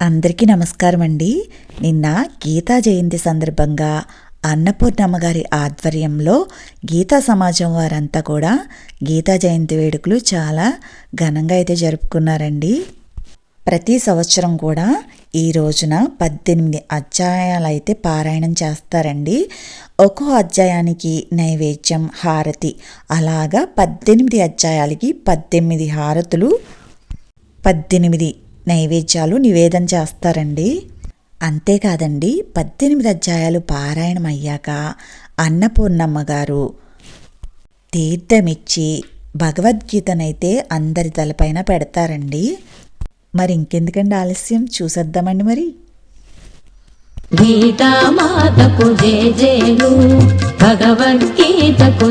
అందరికీ నమస్కారం అండి. నిన్న గీతా జయంతి సందర్భంగా అన్నపూర్ణమ్మ గారి ఆధ్వర్యంలో గీతా సమాజం వారంతా కూడా గీతా జయంతి వేడుకలు చాలా ఘనంగా అయితే జరుపుకున్నారండి. ప్రతి సంవత్సరం కూడా ఈ రోజున పద్దెనిమిది అధ్యాయాలు అయితే పారాయణం చేస్తారండి. ఒక్కో అధ్యాయానికి నైవేద్యం హారతి అలాగా పద్దెనిమిది అధ్యాయాలకి పద్దెనిమిది హారతులు పద్దెనిమిది నైవేద్యాలు నివేదన చేస్తారండి. అంతేకాదండి పద్దెనిమిది అధ్యాయాలు పారాయణం అయ్యాక అన్నపూర్ణమ్మ గారు తీర్థమిచ్చి భగవద్గీతనైతే అందరి తలపైన పెడతారండి. మరి ఇంకెందుకండి ఆలస్యం? చూసేద్దామండి మరి. గీతామాతకు భగవద్గీతకు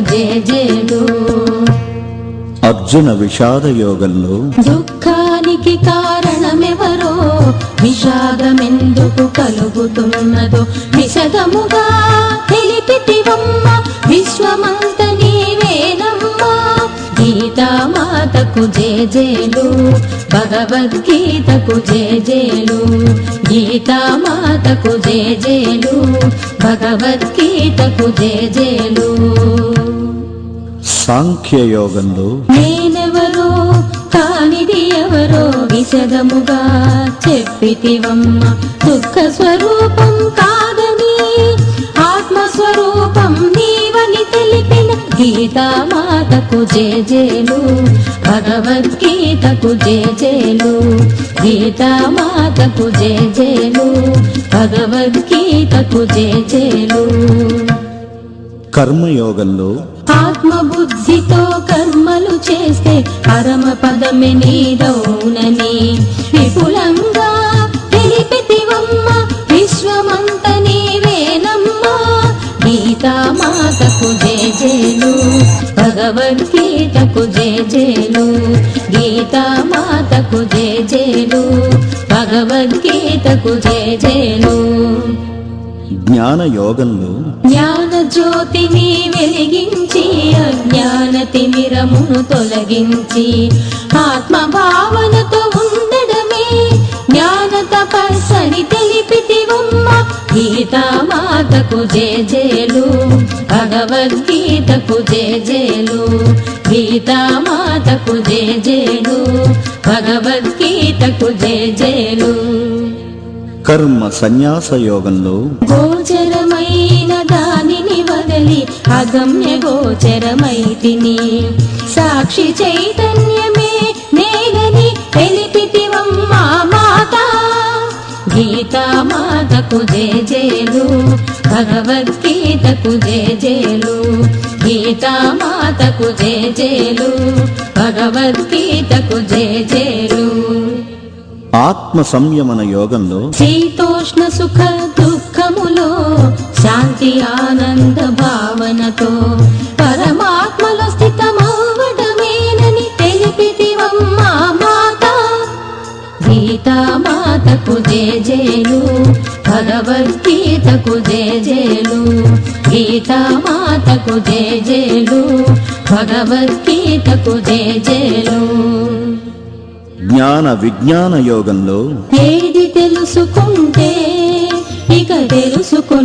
అర్జున విషాద యోగంలో దుఃఖానికి కారణమెవరో విషాదమెందుకు కలుగుతున్నదో విశదముగా తెలిపితివమ్మ విశ్వమంత నీవేనమ్మా. గీతామాతకు జేజేలు భగవద్గీతకు జేజేలు గీతామాతకు జేజేలు భగవద్గీతకు జేజేలు. సాంఖ్య యోగంలో నేనెవరో కానిది ఎవరో విశదముగా చెప్పితివమ్మ. దుఃఖ స్వరూపం కాదని ఆత్మస్వరూపం నీవని తెలిపిన గీతామాతకు జేజేలు భగవద్గీతకు జేజేలు గీతామాతకు జేజేలు భగవద్గీతకు జేజేలు కర్మయోగంలో ఆత్మబుద్ధితో కర్మలు చేస్తే పరమ పదమే నీదౌనని విపులంగా తెలిపితివమ్మ విశ్వమంత నీవేనమ్మా. గీతామాతకు జేజేలు భగవద్గీతకు జేజేలు గీతామాతకు జేజేలు భగవద్గీతకు జేజేలు జ్ఞాన యోగంలో జ్ఞాన జ్యోతిని వెలిగించి అజ్ఞాన తిమిరమును తొలగించి ఆత్మ భావనతో ఉండడమే జ్ఞాన తపస్సని తెలిపితివమ్మ గీతామాతకు జేజేలు భగవద్గీతకు జేజేలు గీతామాతకు జేజేలు భగవద్గీతకు జేజేలు కర్మ సన్యాస యోగంలో గోచరమైన దానిని వదలి అగమ్య గోచరమైతిని సాక్షి చైతన్యమే నేనని తెలిపితివమ్మా మాత. గీతామాతకు జేజేలు భగవద్గీతకు జేజేలు గీతామాతకు జేజేలు భగవద్గీతకు జేజేలు ఆత్మ సంయమన యోగంలో శీతోష్ణ సుఖ దుఃఖములో శాంతి ఆనంద భావనతో పరమాత్మలో స్థితమవ్వడమేనని తెలిపితివమ్మా మాత. గీతామాతకు జేజేలు భగవద్గీతకు జేజేలు గీతామాతకు జేజేలు భగవద్గీతకు జేజేలు జ్ఞాన విజ్ఞాన యోగంలో ఏది తెలుసుకుంటే ఇక తెలుసుకునేది